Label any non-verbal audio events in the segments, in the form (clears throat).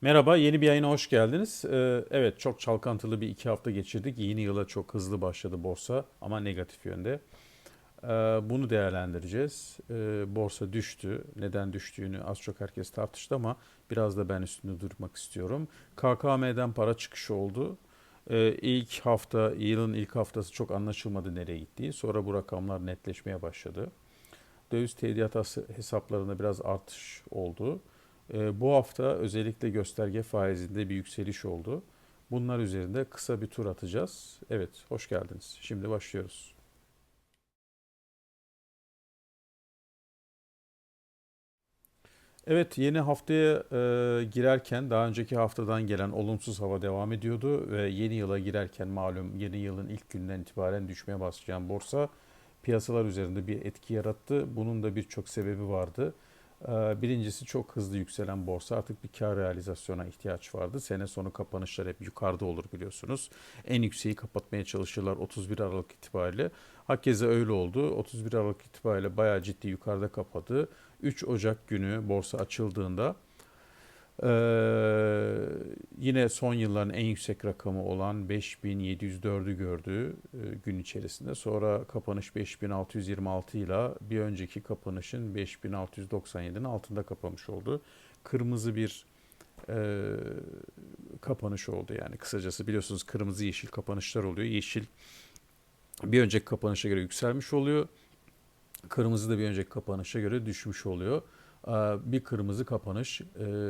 Merhaba, yeni bir yayına hoş geldiniz. Ee, evet, çok çalkantılı bir iki hafta geçirdik. Yeni yıla çok hızlı başladı borsa ama negatif yönde. Ee, bunu değerlendireceğiz. Ee, borsa düştü. Neden düştüğünü az çok herkes tartıştı ama biraz da ben üstünde durmak istiyorum. KKM'den para çıkışı oldu. Ee, ilk hafta, yılın ilk haftası çok anlaşılmadı nereye gittiği. Sonra bu rakamlar netleşmeye başladı. Döviz tevdiat hesaplarında biraz artış oldu. E, bu hafta özellikle gösterge faizinde bir yükseliş oldu. Bunlar üzerinde kısa bir tur atacağız. Evet, hoş geldiniz. Şimdi başlıyoruz. Evet, yeni haftaya e, girerken daha önceki haftadan gelen olumsuz hava devam ediyordu ve yeni yıla girerken malum yeni yılın ilk günden itibaren düşmeye başlayan borsa piyasalar üzerinde bir etki yarattı. Bunun da birçok sebebi vardı. Ee, birincisi çok hızlı yükselen borsa artık bir kar realizasyona ihtiyaç vardı. Sene sonu kapanışlar hep yukarıda olur biliyorsunuz. En yükseği kapatmaya çalışırlar 31 Aralık itibariyle. Hakeza öyle oldu. 31 Aralık itibariyle bayağı ciddi yukarıda kapadı. 3 Ocak günü borsa açıldığında ee, yine son yılların en yüksek rakamı olan 5704'ü gördü e, gün içerisinde. Sonra kapanış 5626 ile bir önceki kapanışın 5697'nin altında kapamış oldu. Kırmızı bir e, kapanış oldu yani kısacası biliyorsunuz kırmızı yeşil kapanışlar oluyor. Yeşil bir önceki kapanışa göre yükselmiş oluyor. Kırmızı da bir önceki kapanışa göre düşmüş oluyor. Ee, bir kırmızı kapanış e,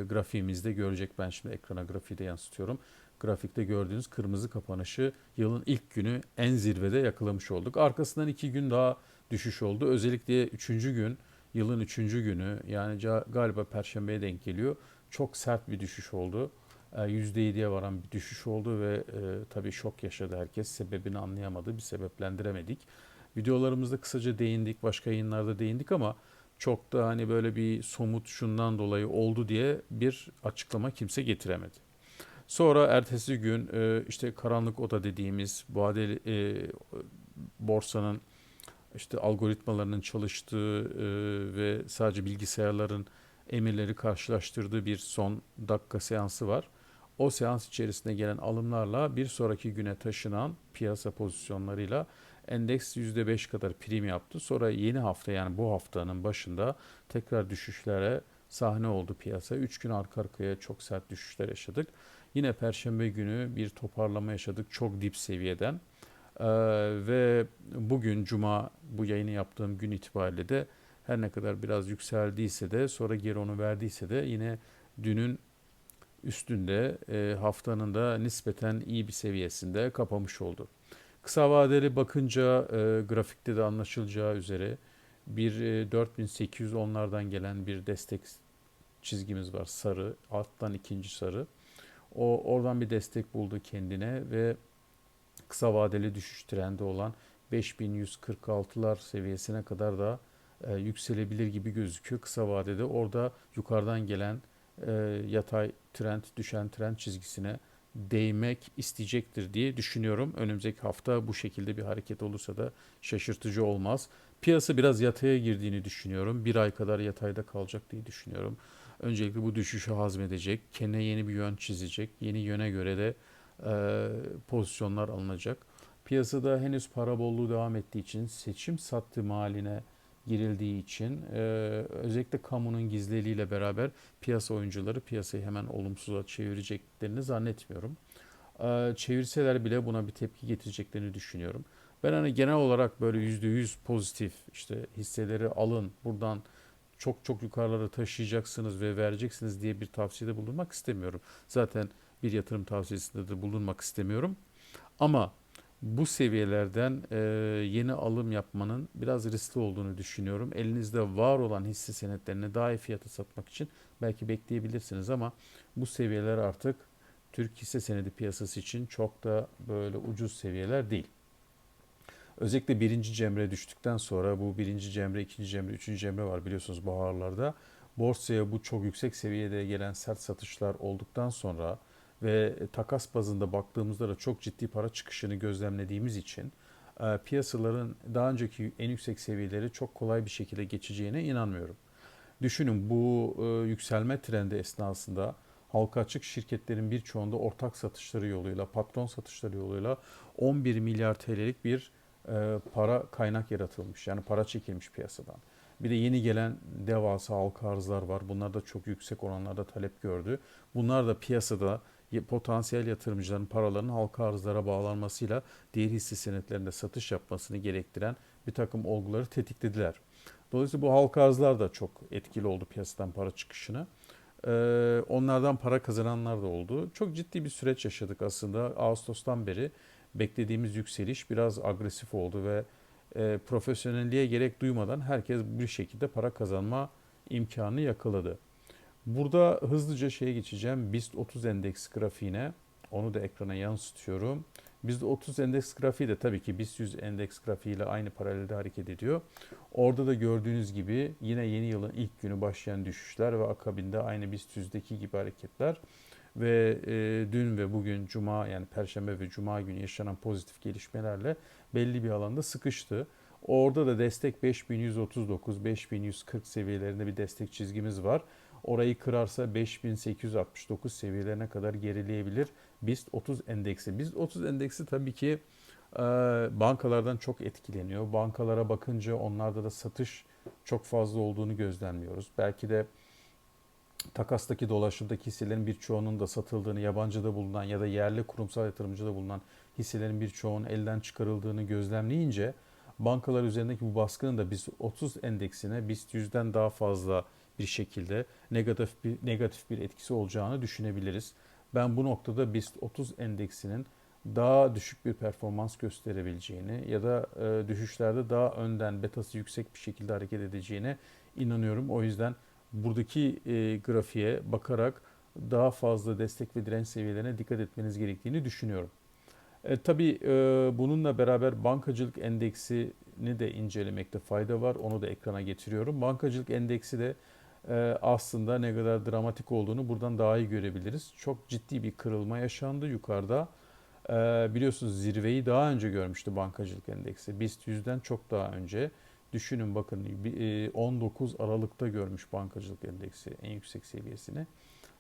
grafiğimizde görecek. Ben şimdi ekrana grafiği de yansıtıyorum. Grafikte gördüğünüz kırmızı kapanışı yılın ilk günü en zirvede yakalamış olduk. Arkasından iki gün daha düşüş oldu. Özellikle üçüncü gün, yılın üçüncü günü yani galiba Perşembe'ye denk geliyor. Çok sert bir düşüş oldu. %7'ye ee, varan bir düşüş oldu ve e, tabii şok yaşadı herkes. Sebebini anlayamadı, bir sebeplendiremedik. Videolarımızda kısaca değindik, başka yayınlarda değindik ama çok da hani böyle bir somut şundan dolayı oldu diye bir açıklama kimse getiremedi. Sonra ertesi gün e, işte karanlık oda dediğimiz vadeli e, borsanın işte algoritmalarının çalıştığı e, ve sadece bilgisayarların emirleri karşılaştırdığı bir son dakika seansı var. O seans içerisinde gelen alımlarla bir sonraki güne taşınan piyasa pozisyonlarıyla Endeks %5 kadar prim yaptı. Sonra yeni hafta yani bu haftanın başında tekrar düşüşlere sahne oldu piyasa. 3 gün arka arkaya çok sert düşüşler yaşadık. Yine perşembe günü bir toparlama yaşadık çok dip seviyeden. Ee, ve bugün cuma bu yayını yaptığım gün itibariyle de her ne kadar biraz yükseldiyse de sonra geri onu verdiyse de yine dünün üstünde e, haftanın da nispeten iyi bir seviyesinde kapamış oldu. Kısa vadeli bakınca e, grafikte de anlaşılacağı üzere bir e, 4810'lardan gelen bir destek çizgimiz var sarı alttan ikinci sarı. O oradan bir destek buldu kendine ve kısa vadeli düşüş trendi olan 5146'lar seviyesine kadar da e, yükselebilir gibi gözüküyor kısa vadede. Orada yukarıdan gelen e, yatay trend, düşen trend çizgisine değmek isteyecektir diye düşünüyorum. Önümüzdeki hafta bu şekilde bir hareket olursa da şaşırtıcı olmaz. Piyasa biraz yataya girdiğini düşünüyorum. Bir ay kadar yatayda kalacak diye düşünüyorum. Öncelikle bu düşüşü hazmedecek, kendine yeni bir yön çizecek, yeni yöne göre de e, pozisyonlar alınacak. Piyasada henüz para bolluğu devam ettiği için seçim sattı maline girildiği için e, özellikle kamunun gizliliğiyle beraber piyasa oyuncuları piyasayı hemen olumsuza çevireceklerini zannetmiyorum. E, çevirseler bile buna bir tepki getireceklerini düşünüyorum. Ben hani genel olarak böyle %100 pozitif işte hisseleri alın buradan çok çok yukarılara taşıyacaksınız ve vereceksiniz diye bir tavsiyede bulunmak istemiyorum. Zaten bir yatırım tavsiyesinde de bulunmak istemiyorum. Ama bu seviyelerden e, yeni alım yapmanın biraz riskli olduğunu düşünüyorum. Elinizde var olan hisse senetlerini daha iyi fiyata satmak için belki bekleyebilirsiniz ama bu seviyeler artık Türk hisse senedi piyasası için çok da böyle ucuz seviyeler değil. Özellikle birinci cemre düştükten sonra bu birinci cemre, ikinci cemre, üçüncü cemre var biliyorsunuz baharlarda. Borsaya bu çok yüksek seviyede gelen sert satışlar olduktan sonra ve takas bazında baktığımızda da çok ciddi para çıkışını gözlemlediğimiz için e, piyasaların daha önceki en yüksek seviyeleri çok kolay bir şekilde geçeceğine inanmıyorum. Düşünün bu e, yükselme trendi esnasında halka açık şirketlerin birçoğunda ortak satışları yoluyla, patron satışları yoluyla 11 milyar TL'lik bir e, para kaynak yaratılmış. Yani para çekilmiş piyasadan. Bir de yeni gelen devasa halka arzlar var. Bunlar da çok yüksek oranlarda talep gördü. Bunlar da piyasada potansiyel yatırımcıların paralarının halka arzlara bağlanmasıyla diğer hisse senetlerinde satış yapmasını gerektiren bir takım olguları tetiklediler. Dolayısıyla bu halka arzlar da çok etkili oldu piyasadan para çıkışına. Ee, onlardan para kazananlar da oldu. Çok ciddi bir süreç yaşadık aslında. Ağustos'tan beri beklediğimiz yükseliş biraz agresif oldu ve e, profesyonelliğe gerek duymadan herkes bir şekilde para kazanma imkanı yakaladı. Burada hızlıca şeye geçeceğim. BIST 30 endeks grafiğine. Onu da ekrana yansıtıyorum. BIST 30 endeks grafiği de tabii ki BIST 100 endeks grafiğiyle aynı paralelde hareket ediyor. Orada da gördüğünüz gibi yine yeni yılın ilk günü başlayan düşüşler ve akabinde aynı BIST 100'deki gibi hareketler ve e, dün ve bugün cuma yani perşembe ve cuma günü yaşanan pozitif gelişmelerle belli bir alanda sıkıştı. Orada da destek 5139 5140 seviyelerinde bir destek çizgimiz var. Orayı kırarsa 5869 seviyelerine kadar gerileyebilir BIST 30 endeksi. BIST 30 endeksi tabii ki e, bankalardan çok etkileniyor. Bankalara bakınca onlarda da satış çok fazla olduğunu gözlemliyoruz. Belki de takastaki dolaşımdaki hisselerin birçoğunun da satıldığını, yabancıda bulunan ya da yerli kurumsal yatırımcıda bulunan hisselerin birçoğunun elden çıkarıldığını gözlemleyince bankalar üzerindeki bu baskının da BIST 30 endeksine BIST 100'den daha fazla bir şekilde negatif bir negatif bir etkisi olacağını düşünebiliriz. Ben bu noktada BIST 30 endeksinin daha düşük bir performans gösterebileceğini ya da e, düşüşlerde daha önden betası yüksek bir şekilde hareket edeceğine inanıyorum. O yüzden buradaki e, grafiğe bakarak daha fazla destek ve direnç seviyelerine dikkat etmeniz gerektiğini düşünüyorum. E, tabii e, bununla beraber bankacılık endeksini de incelemekte fayda var. Onu da ekrana getiriyorum. Bankacılık endeksi de aslında ne kadar dramatik olduğunu buradan daha iyi görebiliriz. Çok ciddi bir kırılma yaşandı yukarıda. E, biliyorsunuz zirveyi daha önce görmüştü bankacılık endeksi. BIST 100'den çok daha önce. Düşünün bakın e, 19 Aralık'ta görmüş bankacılık endeksi en yüksek seviyesini.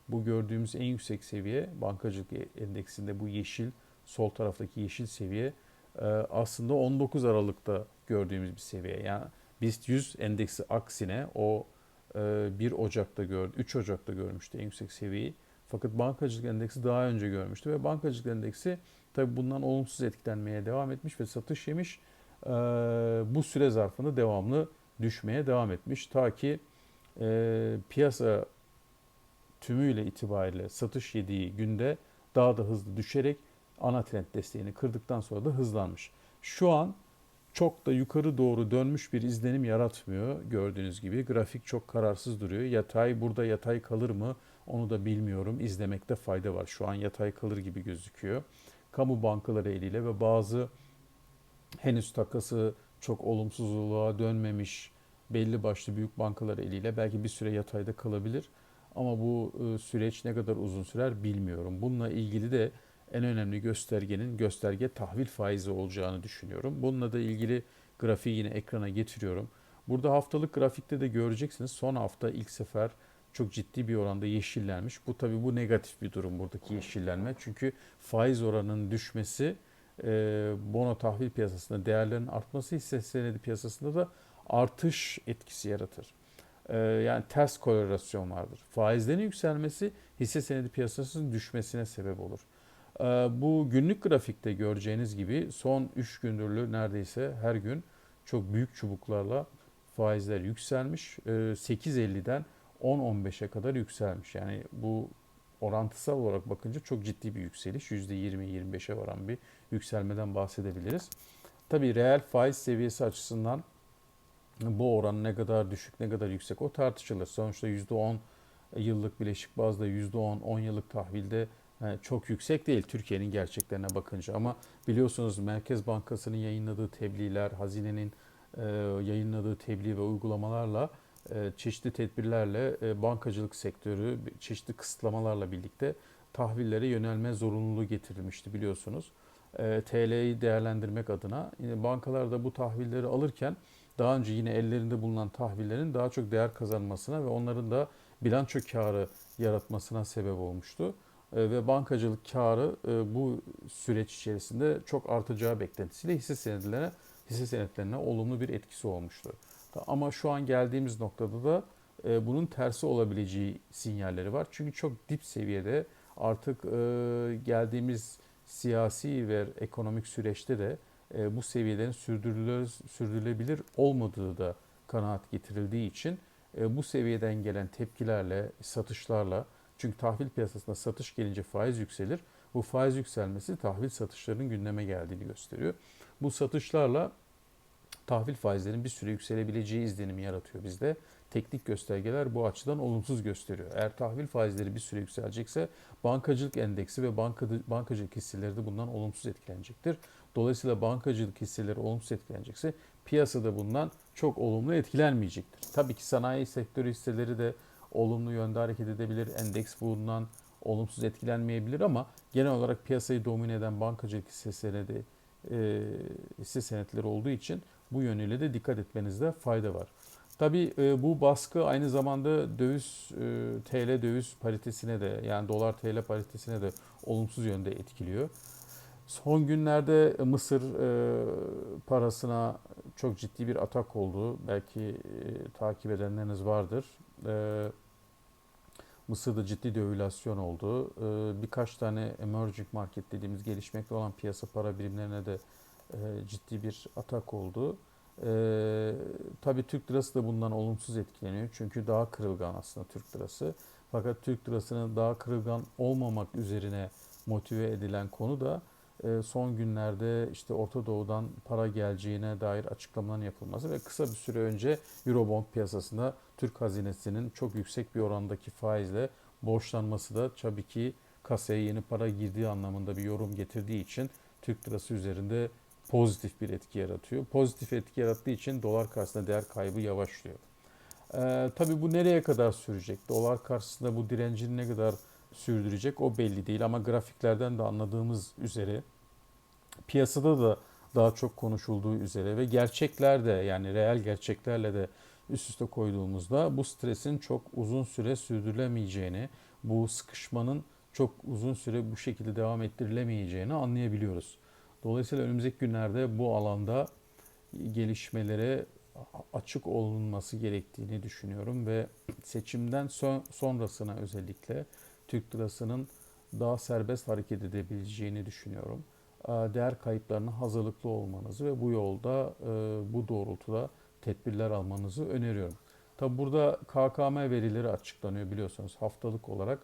Bu gördüğümüz en yüksek seviye bankacılık endeksinde bu yeşil sol taraftaki yeşil seviye e, aslında 19 Aralık'ta gördüğümüz bir seviye. Yani BIST 100 endeksi aksine o e, 1 Ocak'ta gördü, 3 Ocak'ta görmüştü en yüksek seviyeyi. Fakat bankacılık endeksi daha önce görmüştü ve bankacılık endeksi tabi bundan olumsuz etkilenmeye devam etmiş ve satış yemiş. E, bu süre zarfında devamlı düşmeye devam etmiş. Ta ki e, piyasa tümüyle itibariyle satış yediği günde daha da hızlı düşerek ana trend desteğini kırdıktan sonra da hızlanmış. Şu an çok da yukarı doğru dönmüş bir izlenim yaratmıyor gördüğünüz gibi. Grafik çok kararsız duruyor. Yatay burada yatay kalır mı onu da bilmiyorum. İzlemekte fayda var. Şu an yatay kalır gibi gözüküyor. Kamu bankaları eliyle ve bazı henüz takası çok olumsuzluğa dönmemiş belli başlı büyük bankalar eliyle belki bir süre yatayda kalabilir. Ama bu e, süreç ne kadar uzun sürer bilmiyorum. Bununla ilgili de en önemli göstergenin gösterge tahvil faizi olacağını düşünüyorum. Bununla da ilgili grafiği yine ekrana getiriyorum. Burada haftalık grafikte de göreceksiniz. Son hafta ilk sefer çok ciddi bir oranda yeşillenmiş. Bu tabi bu negatif bir durum buradaki yeşillenme. Çünkü faiz oranının düşmesi e, bono tahvil piyasasında değerlerin artması hisse senedi piyasasında da artış etkisi yaratır. E, yani ters korelasyon vardır. Faizlerin yükselmesi hisse senedi piyasasının düşmesine sebep olur. Ee, bu günlük grafikte göreceğiniz gibi son 3 gündürlü neredeyse her gün çok büyük çubuklarla faizler yükselmiş. 8.50'den 10-15'e kadar yükselmiş. Yani bu orantısal olarak bakınca çok ciddi bir yükseliş. %20-25'e varan bir yükselmeden bahsedebiliriz. Tabii reel faiz seviyesi açısından bu oran ne kadar düşük ne kadar yüksek o tartışılır. Sonuçta %10 yıllık bileşik bazda %10, 10 yıllık tahvilde çok yüksek değil Türkiye'nin gerçeklerine bakınca ama biliyorsunuz Merkez Bankası'nın yayınladığı tebliğler, hazinenin e, yayınladığı tebliğ ve uygulamalarla e, çeşitli tedbirlerle e, bankacılık sektörü çeşitli kısıtlamalarla birlikte tahvillere yönelme zorunluluğu getirilmişti biliyorsunuz. TL'yi değerlendirmek adına bankalar da bu tahvilleri alırken daha önce yine ellerinde bulunan tahvillerin daha çok değer kazanmasına ve onların da bilanço karı yaratmasına sebep olmuştu. E, ve bankacılık karı e, bu süreç içerisinde çok artacağı beklentisiyle hisse senetlerine hisse senetlerine olumlu bir etkisi olmuştu. Ama şu an geldiğimiz noktada da e, bunun tersi olabileceği sinyalleri var. Çünkü çok dip seviyede artık geldiğimiz siyasi ve ekonomik süreçte de bu seviyelerin sürdürülebilir olmadığı da kanaat getirildiği için bu seviyeden gelen tepkilerle, satışlarla çünkü tahvil piyasasında satış gelince faiz yükselir. Bu faiz yükselmesi tahvil satışlarının gündeme geldiğini gösteriyor. Bu satışlarla tahvil faizlerinin bir süre yükselebileceği izlenimi yaratıyor bizde. Teknik göstergeler bu açıdan olumsuz gösteriyor. Eğer tahvil faizleri bir süre yükselecekse bankacılık endeksi ve bankacılık hisseleri de bundan olumsuz etkilenecektir. Dolayısıyla bankacılık hisseleri olumsuz etkilenecekse piyasada bundan çok olumlu etkilenmeyecektir. Tabii ki sanayi sektörü hisseleri de olumlu yönde hareket edebilir. Endeks bundan olumsuz etkilenmeyebilir ama genel olarak piyasayı domine eden bankacılık hisseleri de e, hisse senetleri olduğu için bu yönüyle de dikkat etmenizde fayda var. Tabii e, bu baskı aynı zamanda döviz e, TL döviz paritesine de yani dolar TL paritesine de olumsuz yönde etkiliyor. Son günlerde Mısır e, parasına çok ciddi bir atak oldu. Belki e, takip edenleriniz vardır. E, Mısır'da ciddi devülasyon oldu. E, birkaç tane emerging market dediğimiz gelişmekte olan piyasa para birimlerine de e, ciddi bir atak oldu. E, tabii Türk lirası da bundan olumsuz etkileniyor. Çünkü daha kırılgan aslında Türk lirası. Fakat Türk lirasının daha kırılgan olmamak üzerine motive edilen konu da e, son günlerde işte Orta Doğu'dan para geleceğine dair açıklamaların yapılması ve kısa bir süre önce Eurobond piyasasında Türk hazinesinin çok yüksek bir orandaki faizle borçlanması da tabii ki kasaya yeni para girdiği anlamında bir yorum getirdiği için Türk lirası üzerinde pozitif bir etki yaratıyor. Pozitif etki yarattığı için dolar karşısında değer kaybı yavaşlıyor. Ee, tabii bu nereye kadar sürecek? Dolar karşısında bu direncini ne kadar sürdürecek o belli değil ama grafiklerden de anladığımız üzere piyasada da daha çok konuşulduğu üzere ve gerçekler de yani reel gerçeklerle de üst üste koyduğumuzda bu stresin çok uzun süre sürdürülemeyeceğini, bu sıkışmanın çok uzun süre bu şekilde devam ettirilemeyeceğini anlayabiliyoruz. Dolayısıyla önümüzdeki günlerde bu alanda gelişmelere açık olunması gerektiğini düşünüyorum ve seçimden son, sonrasına özellikle Türk lirasının daha serbest hareket edebileceğini düşünüyorum. Değer kayıplarına hazırlıklı olmanızı ve bu yolda bu doğrultuda tedbirler almanızı öneriyorum. Tabi burada KKM verileri açıklanıyor biliyorsunuz haftalık olarak.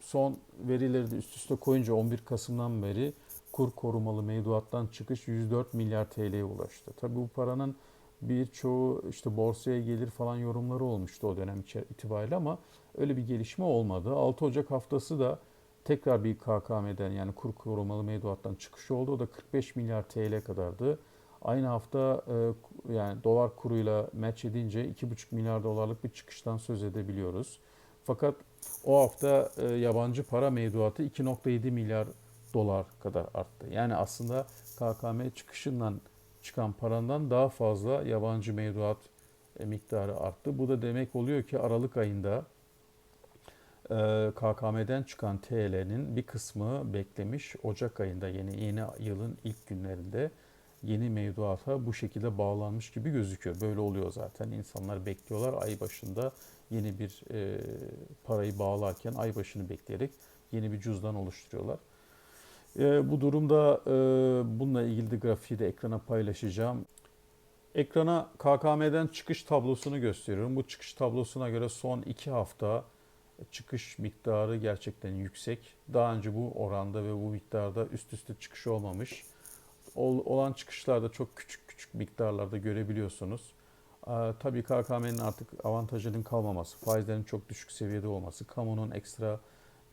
Son verileri de üst üste koyunca 11 Kasım'dan beri kur korumalı mevduattan çıkış 104 milyar TL'ye ulaştı. Tabi bu paranın birçoğu işte borsaya gelir falan yorumları olmuştu o dönem itibariyle ama öyle bir gelişme olmadı. 6 Ocak haftası da tekrar bir KKM'den yani kur korumalı mevduattan çıkış oldu. O da 45 milyar TL kadardı. Aynı hafta e, yani dolar kuruyla match edince 2,5 milyar dolarlık bir çıkıştan söz edebiliyoruz. Fakat o hafta e, yabancı para mevduatı 2.7 milyar dolar kadar arttı. Yani aslında KKM çıkışından çıkan parandan daha fazla yabancı mevduat e, miktarı arttı. Bu da demek oluyor ki Aralık ayında e, KKM'den çıkan TL'nin bir kısmı beklemiş. Ocak ayında yeni yeni yılın ilk günlerinde yeni mevduata bu şekilde bağlanmış gibi gözüküyor. Böyle oluyor zaten. İnsanlar bekliyorlar ay başında yeni bir e, parayı bağlarken ay başını bekleyerek yeni bir cüzdan oluşturuyorlar. E, bu durumda e, bununla ilgili de grafiği de ekrana paylaşacağım. Ekrana KKM'den çıkış tablosunu gösteriyorum. Bu çıkış tablosuna göre son iki hafta çıkış miktarı gerçekten yüksek. Daha önce bu oranda ve bu miktarda üst üste çıkış olmamış. Ol, olan çıkışlarda çok küçük küçük miktarlarda görebiliyorsunuz. Ee, tabii KKM'nin artık avantajının kalmaması, faizlerin çok düşük seviyede olması, kamunun ekstra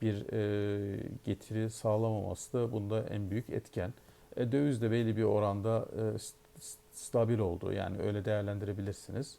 bir e, getiri sağlamaması da bunda en büyük etken. E, döviz de belli bir oranda e, stabil oldu. Yani öyle değerlendirebilirsiniz.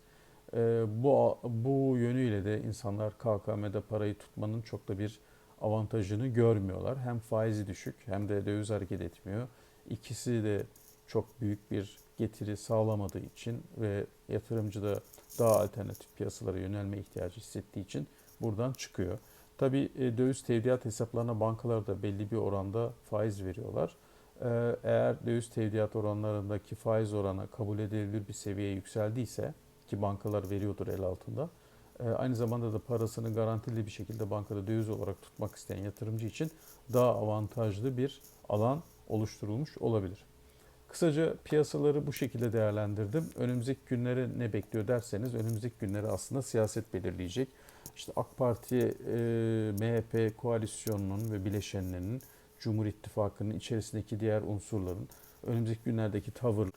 Bu bu yönüyle de insanlar KKM'de parayı tutmanın çok da bir avantajını görmüyorlar. Hem faizi düşük hem de döviz hareket etmiyor. İkisi de çok büyük bir getiri sağlamadığı için ve yatırımcı da daha alternatif piyasalara yönelme ihtiyacı hissettiği için buradan çıkıyor. Tabii e, döviz tevdiat hesaplarına bankalar da belli bir oranda faiz veriyorlar. Ee, Eğer döviz tevdiat oranlarındaki faiz oranı kabul edilebilir bir seviyeye yükseldiyse ki bankalar veriyordur el altında. e, Aynı zamanda da parasını garantili bir şekilde bankada döviz olarak tutmak isteyen yatırımcı için daha avantajlı bir alan oluşturulmuş olabilir. Kısaca piyasaları bu şekilde değerlendirdim. Önümüzdeki günleri ne bekliyor derseniz önümüzdeki günleri aslında siyaset belirleyecek. İşte AK Parti, e, MHP koalisyonunun ve bileşenlerinin, Cumhur İttifakı'nın içerisindeki diğer unsurların önümüzdeki günlerdeki tavır,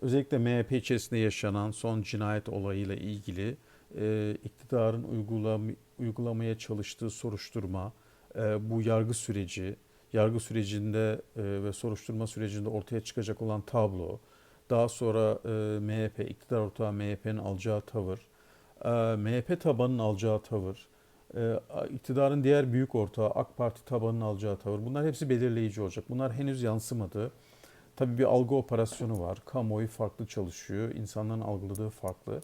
özellikle MHP içerisinde yaşanan son cinayet olayıyla ilgili e, iktidarın uygulam uygulamaya çalıştığı soruşturma, e, bu yargı süreci, yargı sürecinde e, ve soruşturma sürecinde ortaya çıkacak olan tablo, daha sonra e, MHP, iktidar ortağı MHP'nin alacağı tavır, e, MHP tabanının alacağı tavır, iktidarın diğer büyük ortağı AK Parti tabanının alacağı tavır bunlar hepsi belirleyici olacak. Bunlar henüz yansımadı. Tabii bir algı operasyonu var. Kamuoyu farklı çalışıyor. insanların algıladığı farklı.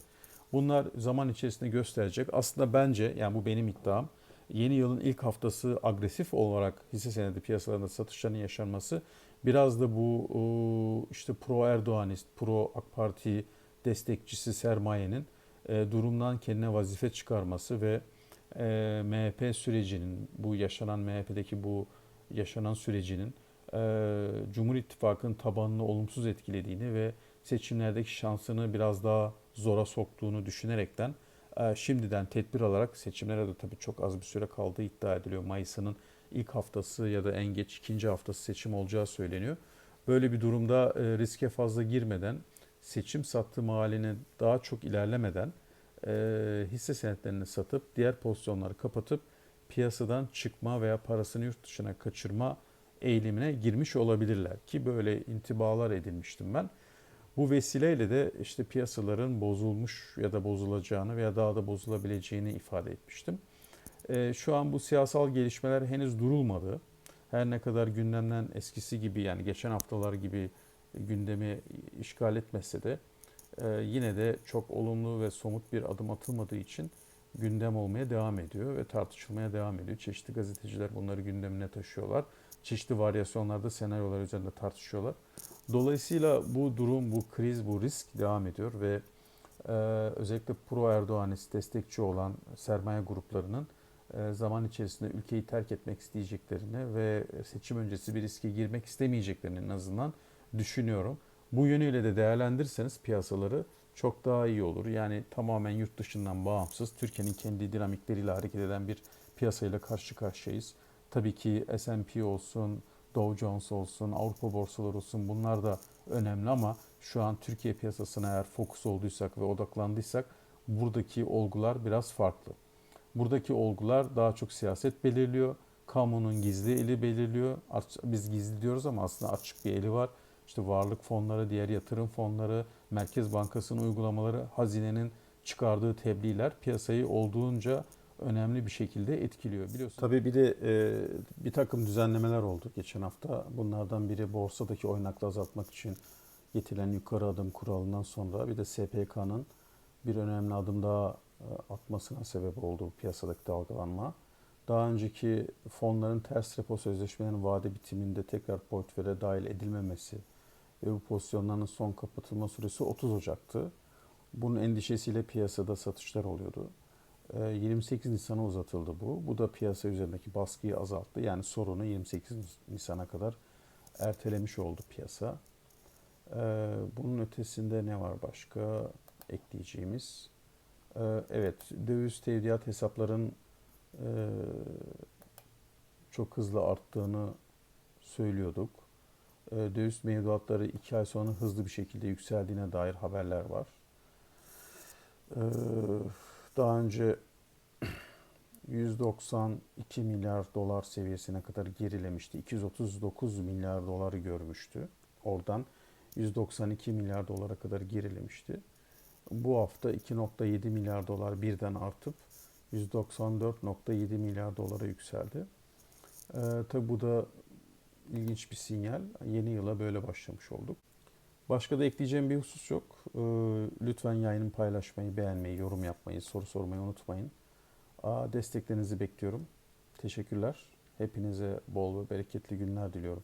Bunlar zaman içerisinde gösterecek. Aslında bence yani bu benim iddiam. Yeni yılın ilk haftası agresif olarak hisse senedi piyasalarında satışların yaşanması biraz da bu işte pro Erdoğanist, pro AK Parti destekçisi sermayenin e, durumdan kendine vazife çıkarması ve e, MHP sürecinin bu yaşanan MHP'deki bu yaşanan sürecinin e, Cumhur İttifakı'nın tabanını olumsuz etkilediğini ve seçimlerdeki şansını biraz daha zora soktuğunu düşünerekten şimdiden tedbir alarak seçimlere de tabii çok az bir süre kaldığı iddia ediliyor. Mayıs'ın ilk haftası ya da en geç ikinci haftası seçim olacağı söyleniyor. Böyle bir durumda e, riske fazla girmeden, seçim sattığım haline daha çok ilerlemeden e, hisse senetlerini satıp diğer pozisyonları kapatıp piyasadan çıkma veya parasını yurt dışına kaçırma eğilimine girmiş olabilirler ki böyle intibalar edinmiştim ben. Bu vesileyle de işte piyasaların bozulmuş ya da bozulacağını veya daha da bozulabileceğini ifade etmiştim. Ee, şu an bu siyasal gelişmeler henüz durulmadı. Her ne kadar gündemden eskisi gibi yani geçen haftalar gibi gündemi işgal etmese de e, yine de çok olumlu ve somut bir adım atılmadığı için gündem olmaya devam ediyor ve tartışılmaya devam ediyor. Çeşitli gazeteciler bunları gündemine taşıyorlar. Çeşitli varyasyonlarda senaryolar üzerinde tartışıyorlar. Dolayısıyla bu durum, bu kriz, bu risk devam ediyor ve e, özellikle pro Erdoğanist destekçi olan sermaye gruplarının e, zaman içerisinde ülkeyi terk etmek isteyeceklerini ve seçim öncesi bir riske girmek istemeyeceklerini en azından düşünüyorum. Bu yönüyle de değerlendirirseniz piyasaları çok daha iyi olur. Yani tamamen yurt dışından bağımsız, Türkiye'nin kendi dinamikleriyle hareket eden bir piyasayla karşı karşıyayız. Tabii ki S&P olsun, Dow Jones olsun, Avrupa borsaları olsun bunlar da önemli ama şu an Türkiye piyasasına eğer fokus olduysak ve odaklandıysak buradaki olgular biraz farklı. Buradaki olgular daha çok siyaset belirliyor. Kamunun gizli eli belirliyor. Biz gizli diyoruz ama aslında açık bir eli var. İşte varlık fonları, diğer yatırım fonları, Merkez Bankası'nın uygulamaları, hazinenin çıkardığı tebliğler piyasayı olduğunca önemli bir şekilde etkiliyor biliyorsunuz. Tabii bir de e, bir takım düzenlemeler oldu geçen hafta. Bunlardan biri borsadaki oynaklığı azaltmak için getirilen yukarı adım kuralından sonra bir de SPK'nın bir önemli adım daha e, atmasına sebep oldu piyasadaki dalgalanma. Daha önceki fonların ters repo sözleşmelerinin vade bitiminde tekrar portföye dahil edilmemesi ve bu pozisyonların son kapatılma süresi 30 Ocak'tı. Bunun endişesiyle piyasada satışlar oluyordu. 28 e, Nisan'a uzatıldı bu. Bu da piyasa üzerindeki baskıyı azalttı. Yani sorunu 28 Nisan'a kadar ertelemiş oldu piyasa. E, bunun ötesinde ne var başka ekleyeceğimiz? E, evet, döviz tevdiat hesapların çok hızlı arttığını söylüyorduk. Döviz mevduatları 2 ay sonra hızlı bir şekilde yükseldiğine dair haberler var. Daha önce (clears throat) 192 milyar dolar seviyesine kadar gerilemişti. 239 milyar doları görmüştü. Oradan 192 milyar dolara kadar gerilemişti. Bu hafta 2.7 milyar dolar birden artıp 194.7 milyar dolara yükseldi. Ee, tabi bu da ilginç bir sinyal. Yeni yıla böyle başlamış olduk. Başka da ekleyeceğim bir husus yok. Ee, Lütfen yayını paylaşmayı, beğenmeyi, yorum yapmayı, soru sormayı unutmayın. Desteklerinizi bekliyorum. Teşekkürler. Hepinize bol ve bereketli günler diliyorum.